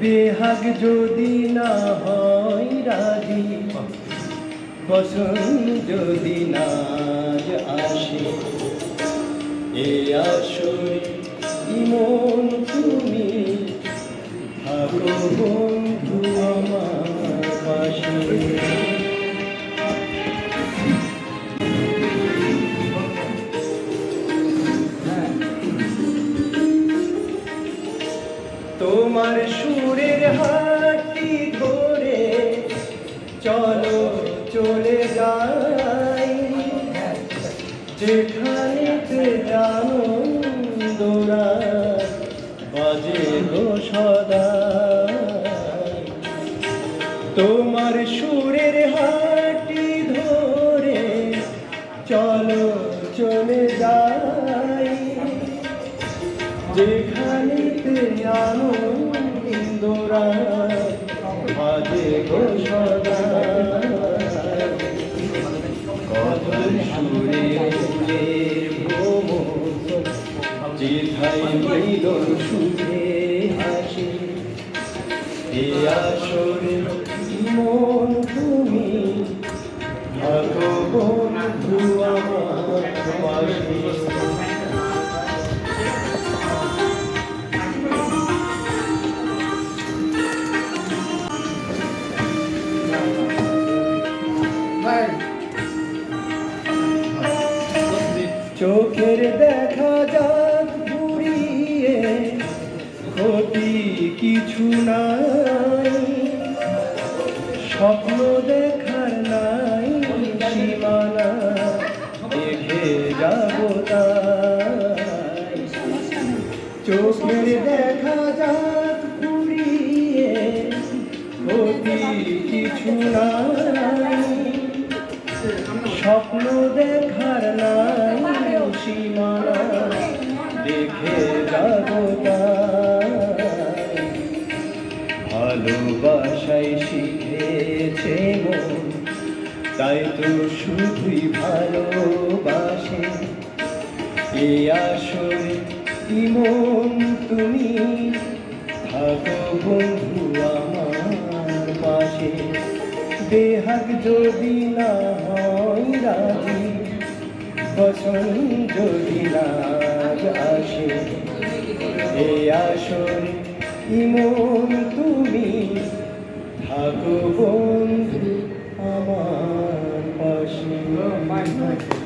বেহাগ যদি না হয় রাজি বসন যদি না আসে। এ আসরে ইমন তুমি তোমার সুরের হাতটি ধরে চলো চলে যাই। যেখানেতে জানো দোরা বাজে গো সদা। তোমার সুরের হাতটি ধরে চলো চলে যাই। যেখানে আনন্দরা যেথায় মিলন সুখে হাসি এ আসরে মন তুমি চোখের দেখা যাক ঘুরিয়ে। ক্ষতি কিছু নাই। স্বপ্ন দেখার নাই সীমানা, দেখে যাব চোখের দেখা যাক ঘুরিয়ে, ক্ষতি কিছু নাই। স্বপ্ন দেখার নাই ভালোবাসাই শিখেছে মন তাই তো শুধুই ভালোবাসে। এ আসরে কি মন তুমি থাকো বন্ধু আমার পাশে। বেহাগ যদি না হয় রাজি বসন যদি না আসে। এ আসরে ইমন তুমি থাকো বন্ধু আমার পাশে।